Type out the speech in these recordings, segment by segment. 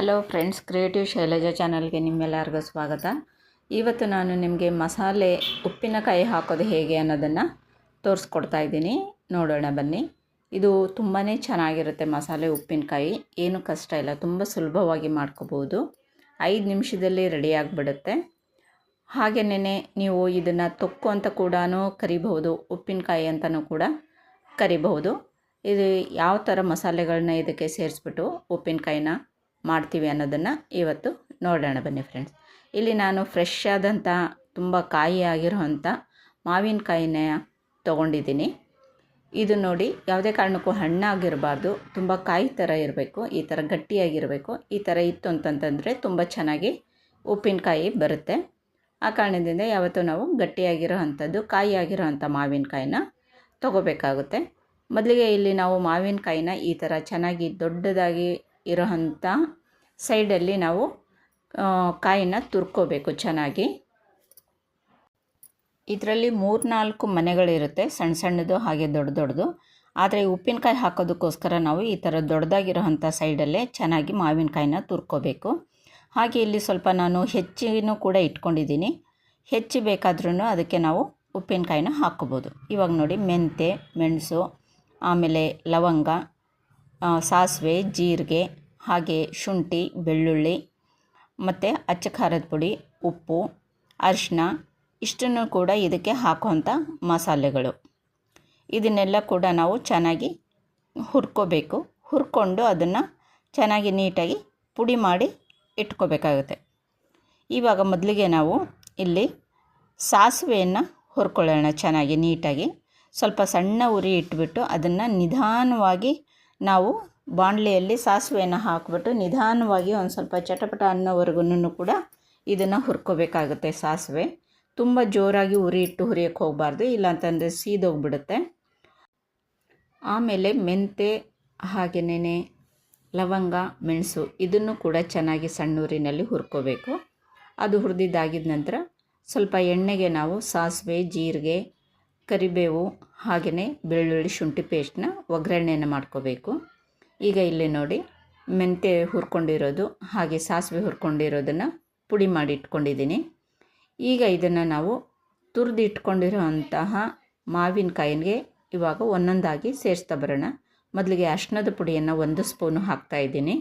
Hello friends, creative Shailaja ಚಾನಲ್ಗೆ ನಿಮ್ಮೆಲ್ಲರಿಗೂ ಸ್ವಾಗತ. ಇವತ್ತು ನಾನು ನಿಮಗೆ ಮಸಾಲೆ ಉಪ್ಪಿನಕಾಯಿ ಹಾಕೋದು ಹೇಗೆ ಅನ್ನೋದನ್ನು ತೋರಿಸ್ಕೊಡ್ತಾ ಇದ್ದೀನಿ. ನೋಡೋಣ ಬನ್ನಿ. ಇದು ತುಂಬಾ ಚೆನ್ನಾಗಿರುತ್ತೆ ಮಸಾಲೆ ಉಪ್ಪಿನಕಾಯಿ. ಏನು ಕಷ್ಟ ಇಲ್ಲ, ತುಂಬ ಸುಲಭವಾಗಿ ಮಾಡ್ಕೋಬೋದು. ಐದು ನಿಮಿಷದಲ್ಲಿ ರೆಡಿ ಆಗಿಬಿಡುತ್ತೆ. ಹಾಗೆಯೇ ನೀವು ಇದನ್ನು ತೊಕ್ಕು ಅಂತ ಕೂಡ ಕರಿಬಹುದು, ಉಪ್ಪಿನಕಾಯಿ ಅಂತಲೂ ಕೂಡ ಕರಿಬಹುದು. ಇದು ಯಾವ ಥರ ಮಸಾಲೆಗಳನ್ನ ಇದಕ್ಕೆ ಸೇರಿಸ್ಬಿಟ್ಟು ಉಪ್ಪಿನಕಾಯಿನ ಮಾಡ್ತೀವಿ ಅನ್ನೋದನ್ನು ಇವತ್ತು ನೋಡೋಣ ಬನ್ನಿ ಫ್ರೆಂಡ್ಸ್ ಇಲ್ಲಿ ನಾನು ಫ್ರೆಶ್ ಆದಂಥ ತುಂಬ ಕಾಯಿ ಆಗಿರುವಂಥ ಮಾವಿನಕಾಯಿನ ತೊಗೊಂಡಿದ್ದೀನಿ. ಇದು ನೋಡಿ ಯಾವುದೇ ಕಾರಣಕ್ಕೂ ಹಣ್ಣಾಗಿರಬಾರ್ದು, ತುಂಬ ಕಾಯಿ ಥರ ಇರಬೇಕು, ಈ ಥರ ಗಟ್ಟಿಯಾಗಿರಬೇಕು, ಈ ಥರ ಇತ್ತು ಅಂತಂತಂದರೆ ತುಂಬ ಚೆನ್ನಾಗಿ ಉಪ್ಪಿನಕಾಯಿ ಬರುತ್ತೆ. ಆ ಕಾರಣದಿಂದ ಯಾವತ್ತೂ ನಾವು ಗಟ್ಟಿಯಾಗಿರೋ ಕಾಯಿ ಆಗಿರೋ ಅಂಥ ಮಾವಿನಕಾಯಿನ ತೊಗೋಬೇಕಾಗುತ್ತೆ. ಮೊದಲಿಗೆ ಇಲ್ಲಿ ನಾವು ಮಾವಿನಕಾಯಿನ ಈ ಥರ ಚೆನ್ನಾಗಿ ದೊಡ್ಡದಾಗಿ ಇರೋ ಅಂಥ ಸೈಡಲ್ಲಿ ನಾವು ಕಾಯಿನ ತುರ್ಕೋಬೇಕು ಚೆನ್ನಾಗಿ. ಇದರಲ್ಲಿ ಮೂರ್ನಾಲ್ಕು ಮನೆಗಳಿರುತ್ತೆ ಸಣ್ಣ ಸಣ್ಣದು ಹಾಗೆ ದೊಡ್ಡ ದೊಡ್ಡದು ಆದರೆ ಉಪ್ಪಿನಕಾಯಿ ಹಾಕೋದಕ್ಕೋಸ್ಕರ ನಾವು ಈ ಥರ ದೊಡ್ಡದಾಗಿರೋ ಅಂಥ ಸೈಡಲ್ಲೇ ಚೆನ್ನಾಗಿ ಮಾವಿನಕಾಯಿನ ತುರ್ಕೋಬೇಕು. ಹಾಗೆ ಇಲ್ಲಿ ಸ್ವಲ್ಪ ನಾನು ಹೆಚ್ಚಿನೂ ಕೂಡ ಇಟ್ಕೊಂಡಿದ್ದೀನಿ. ಹೆಚ್ಚು ಬೇಕಾದ್ರೂ ಅದಕ್ಕೆ ನಾವು ಉಪ್ಪಿನಕಾಯಿನ ಹಾಕ್ಕೋಬೋದು. ಇವಾಗ ನೋಡಿ ಮೆಂತೆ ಮೆಣಸು, ಆಮೇಲೆ ಲವಂಗ ಸಾಸಿವೆ, ಜೀರಿಗೆ ಹಾಗೆ ಶುಂಠಿ, ಬೆಳ್ಳುಳ್ಳಿ, ಮತ್ತು ಅಚ್ಚ ಖಾರದ ಪುಡಿ, ಉಪ್ಪು ಅರಿಶಿನ ಇಷ್ಟನ್ನು ಕೂಡ ಇದಕ್ಕೆ ಹಾಕುವಂಥ ಮಸಾಲೆಗಳು. ಇದನ್ನೆಲ್ಲ ಕೂಡ ನಾವು ಚೆನ್ನಾಗಿ ಹುರ್ಕೋಬೇಕು. ಹುರ್ಕೊಂಡು ಅದನ್ನು ಚೆನ್ನಾಗಿ ನೀಟಾಗಿ ಪುಡಿ ಮಾಡಿ ಇಟ್ಕೋಬೇಕಾಗುತ್ತೆ. ಇವಾಗ ಮೊದಲಿಗೆ ನಾವು ಇಲ್ಲಿ ಸಾಸಿವೆಯನ್ನು ಹುರ್ಕೊಳ್ಳೋಣ ಚೆನ್ನಾಗಿ ನೀಟಾಗಿ. ಸ್ವಲ್ಪ ಸಣ್ಣ ಉರಿ ಇಟ್ಬಿಟ್ಟು ಅದನ್ನು ನಿಧಾನವಾಗಿ ನಾವು ಬಾಣಲೆಯಲ್ಲಿ ಸಾಸಿವೆಯನ್ನು ಹಾಕಿಬಿಟ್ಟು ನಿಧಾನವಾಗಿ ಒಂದು ಸ್ವಲ್ಪ ಚಟಪಟ ಅನ್ನೋವರೆಗೂ ಕೂಡ ಇದನ್ನು ಹುರ್ಕೋಬೇಕಾಗುತ್ತೆ ಸಾಸಿವೆ. ತುಂಬ ಜೋರಾಗಿ ಉರಿ ಇಟ್ಟು ಹುರಿಯೋಕ್ಕೆ ಹೋಗಬಾರ್ದು, ಇಲ್ಲಾಂತಂದರೆ ಸೀದೋಗ್ಬಿಡುತ್ತೆ. ಆಮೇಲೆ ಮೆಂತೆ ಹಾಗೆಯೇ ಲವಂಗ, ಮೆಣಸು ಇದನ್ನು ಕೂಡ ಚೆನ್ನಾಗಿ ಸಣ್ಣೂರಿನಲ್ಲಿ ಹುರ್ಕೋಬೇಕು. ಅದು ಹುರಿದಿದ್ದಾಗಿದ ನಂತರ ಸ್ವಲ್ಪ ಎಣ್ಣೆಗೆ ನಾವು ಸಾಸಿವೆ, ಜೀರಿಗೆ, ಕರಿಬೇವು ಹಾಗೆಯೇ ಬೆಳ್ಳುಳ್ಳಿ ಶುಂಠಿ ಪೇಸ್ಟ್ನ ಒಗ್ಗರಣೆಯನ್ನು ಮಾಡ್ಕೋಬೇಕು. ಈಗ ಇಲ್ಲಿ ನೋಡಿ ಮೆಂತ್ಯ ಹುರ್ಕೊಂಡಿರೋದು, ಹಾಗೆ ಸಾಸಿವೆ ಹುರ್ಕೊಂಡಿರೋದನ್ನು ಪುಡಿ ಮಾಡಿ ಇಟ್ಕೊಂಡಿದ್ದೀನಿ. ಈಗ ಇದನ್ನು ನಾವು ತುರಿದು ಇಟ್ಕೊಂಡಿರೋ ಅಂತಹ ಮಾವಿನಕಾಯಿಗೆ ಇವಾಗ ಒಂದೊಂದಾಗಿ ಸೇರಿಸ್ತಾ ಬರೋಣ. ಮೊದಲಿಗೆ ಅರ್ಶಿನದ ಪುಡಿಯನ್ನು ಒಂದು ಸ್ಪೂನು ಹಾಕ್ತಾಯಿದ್ದೀನಿ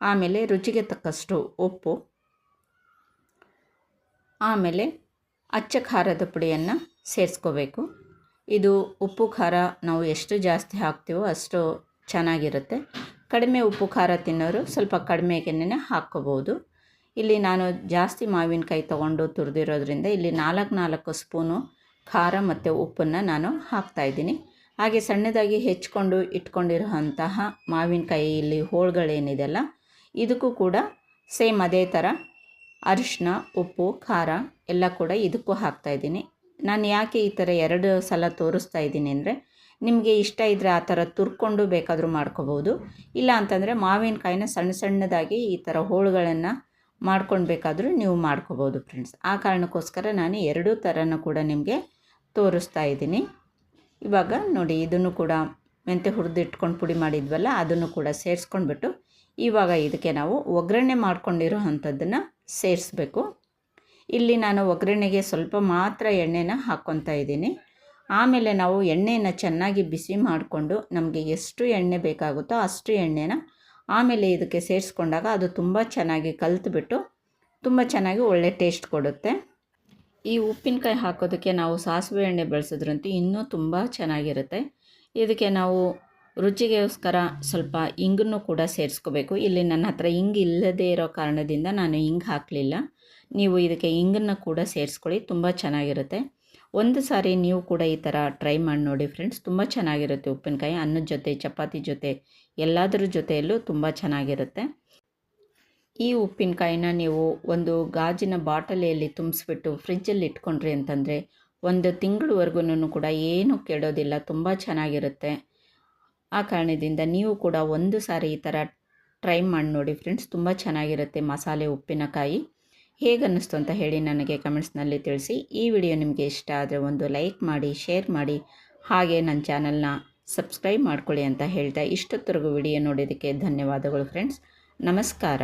ಆಮೇಲೆ ರುಚಿಗೆ ತಕ್ಕಷ್ಟು ಉಪ್ಪು, ಆಮೇಲೆ ಅಚ್ಚ ಖಾರದ ಪುಡಿಯನ್ನು ಸೇರಿಸ್ಕೋಬೇಕು. ಇದು ಉಪ್ಪು ಖಾರ ನಾವು ಎಷ್ಟು ಜಾಸ್ತಿ ಹಾಕ್ತೀವೋ ಅಷ್ಟು ಚೆನ್ನಾಗಿರುತ್ತೆ. ಕಡಿಮೆ ಉಪ್ಪು, ಖಾರ ತಿನ್ನೋರು ಸ್ವಲ್ಪ ಕಡಿಮೆಗೆನೇ ಹಾಕ್ಕೋಬೋದು. ಇಲ್ಲಿ ನಾನು ಜಾಸ್ತಿ ಮಾವಿನಕಾಯಿ ತೊಗೊಂಡು ತುರಿದಿರೋದ್ರಿಂದ ಇಲ್ಲಿ ನಾಲ್ಕು ನಾಲ್ಕು ಸ್ಪೂನು ಖಾರ ಮತ್ತು ಉಪ್ಪನ್ನು ನಾನು ಹಾಕ್ತಾಯಿದ್ದೀನಿ ಹಾಗೆ ಸಣ್ಣದಾಗಿ ಹೆಚ್ಕೊಂಡು ಇಟ್ಕೊಂಡಿರೋ ಅಂತಹ ಮಾವಿನಕಾಯಿ ಇಲ್ಲಿ ಹೋಳುಗಳೇನಿದೆಯಲ್ಲ ಇದಕ್ಕೂ ಕೂಡ ಸೇಮ್ ಅದೇ ಥರ ಅರಿಶಿನ ಉಪ್ಪು, ಖಾರ ಎಲ್ಲ ಕೂಡ ಇದಕ್ಕೂ ಹಾಕ್ತಾಯಿದ್ದೀನಿ ನಾನು ಯಾಕೆ ಈ ಥರ ಎರಡು ಸಲ ತೋರಿಸ್ತಾ ಇದ್ದೀನಿ ಅಂದರೆ ನಿಮಗೆ ಇಷ್ಟ ಇದ್ದರೆ ಆ ಥರ ತುರ್ಕೊಂಡು ಬೇಕಾದರೂ ಮಾಡ್ಕೋಬೋದು. ಇಲ್ಲ ಅಂತಂದರೆ ಮಾವಿನಕಾಯಿನ ಸಣ್ಣ ಸಣ್ಣದಾಗಿ ಈ ಥರ ಹೋಳುಗಳನ್ನು ಮಾಡ್ಕೊಂಡು ಬೇಕಾದರೂ ನೀವು ಮಾಡ್ಕೋಬೋದು ಫ್ರೆಂಡ್ಸ್ ಆ ಕಾರಣಕ್ಕೋಸ್ಕರ ನಾನು ಎರಡೂ ಥರನೂ ಕೂಡ ನಿಮಗೆ ತೋರಿಸ್ತಾ ಇದ್ದೀನಿ. ಇವಾಗ ನೋಡಿ, ಇದನ್ನು ಕೂಡ ಮೆಂತೆ ಹುರಿದು ಇಟ್ಕೊಂಡು ಪುಡಿ ಮಾಡಿದ್ವಲ್ಲ, ಅದನ್ನು ಕೂಡ ಸೇರಿಸ್ಕೊಂಡ್ಬಿಟ್ಟು ಇವಾಗ ಇದಕ್ಕೆ ನಾವು ಒಗ್ಗರಣೆ ಮಾಡ್ಕೊಂಡಿರೋ ಅಂಥದ್ದನ್ನು ಸೇರಿಸ್ಬೇಕು. ಇಲ್ಲಿ ನಾನು ಒಗ್ಗರಣೆಗೆ ಸ್ವಲ್ಪ ಮಾತ್ರ ಎಣ್ಣೆನ ಹಾಕ್ಕೊತಾ ಇದ್ದೀನಿ. ಆಮೇಲೆ ನಾವು ಎಣ್ಣೆನ ಚೆನ್ನಾಗಿ ಬಿಸಿ ಮಾಡಿಕೊಂಡು ನಮಗೆ ಎಷ್ಟು ಎಣ್ಣೆ ಬೇಕಾಗುತ್ತೋ ಅಷ್ಟು ಎಣ್ಣೆನ ಆಮೇಲೆ ಇದಕ್ಕೆ ಸೇರಿಸ್ಕೊಂಡಾಗ ಅದು ತುಂಬ ಚೆನ್ನಾಗಿ ಕಲ್ತುಬಿಟ್ಟು ತುಂಬ ಚೆನ್ನಾಗಿ ಒಳ್ಳೆ ಟೇಸ್ಟ್ ಕೊಡುತ್ತೆ. ಈ ಉಪ್ಪಿನಕಾಯಿ ಹಾಕೋದಕ್ಕೆ ನಾವು ಸಾಸಿವೆ ಎಣ್ಣೆ ಬಳಸಿದ್ರಂತೂ ಇನ್ನೂ ತುಂಬ ಚೆನ್ನಾಗಿರುತ್ತೆ. ಇದಕ್ಕೆ ನಾವು ರುಚಿಗೋಸ್ಕರ ಸ್ವಲ್ಪ ಇಂಗನ್ನು ಕೂಡ ಸೇರಿಸ್ಕೋಬೇಕು. ಇಲ್ಲಿ ನನ್ನ ಹತ್ರ ಹಿಂಗೆ ಇಲ್ಲದೇ ಇರೋ ಕಾರಣದಿಂದ ನಾನು ಹಿಂಗೆ ಹಾಕಲಿಲ್ಲ. ನೀವು ಇದಕ್ಕೆ ಇಂಗನ್ನು ಕೂಡ ಸೇರಿಸ್ಕೊಳ್ಳಿ, ತುಂಬ ಚೆನ್ನಾಗಿರುತ್ತೆ. ಒಂದು ಸಾರಿ ನೀವು ಕೂಡ ಈ ಥರ ಟ್ರೈ ಮಾಡಿ ನೋಡಿ ಫ್ರೆಂಡ್ಸ್. ತುಂಬ ಚೆನ್ನಾಗಿರುತ್ತೆ ಉಪ್ಪಿನಕಾಯಿ. ಅನ್ನದ ಜೊತೆ, ಚಪಾತಿ ಜೊತೆ, ಎಲ್ಲದರ ಜೊತೆಯಲ್ಲೂ ತುಂಬ ಚೆನ್ನಾಗಿರುತ್ತೆ. ಈ ಉಪ್ಪಿನಕಾಯಿನ ನೀವು ಒಂದು ಗಾಜಿನ ಬಾಟಲಿಯಲ್ಲಿ ತುಂಬಿಸ್ಬಿಟ್ಟು ಫ್ರಿಜ್ಜಲ್ಲಿ ಇಟ್ಕೊಂಡ್ರಿ ಅಂತಂದರೆ ಒಂದು ತಿಂಗಳವರೆಗೂ ಕೂಡ ಏನೂ ಕೆಡೋದಿಲ್ಲ. ತುಂಬ ಚೆನ್ನಾಗಿರುತ್ತೆ. ಆ ಕಾರಣದಿಂದ ನೀವು ಕೂಡ ಒಂದು ಸಾರಿ ಈ ಥರ ಟ್ರೈ ಮಾಡಿ ನೋಡಿ ಫ್ರೆಂಡ್ಸ್. ತುಂಬ ಚೆನ್ನಾಗಿರುತ್ತೆ ಮಸಾಲೆ ಉಪ್ಪಿನಕಾಯಿ. ಹೇಗೆ ಅನ್ನಿಸ್ತು ಅಂತ ಹೇಳಿ ನನಗೆ ಕಮೆಂಟ್ಸ್ನಲ್ಲಿ ತಿಳಿಸಿ. ಈ ವಿಡಿಯೋ ನಿಮಗೆ ಇಷ್ಟ ಆದರೆ ಒಂದು ಲೈಕ್ ಮಾಡಿ, ಶೇರ್ ಮಾಡಿ, ಹಾಗೆ ನನ್ನ ಚಾನಲ್ನ ಸಬ್ಸ್ಕ್ರೈಬ್ ಮಾಡ್ಕೊಳ್ಳಿ ಅಂತ ಹೇಳ್ತಾ ಇಷ್ಟೊತ್ತರೆಗೂ ವಿಡಿಯೋ ನೋಡಿದ್ದಕ್ಕೆ ಧನ್ಯವಾದಗಳು ಫ್ರೆಂಡ್ಸ್. ನಮಸ್ಕಾರ.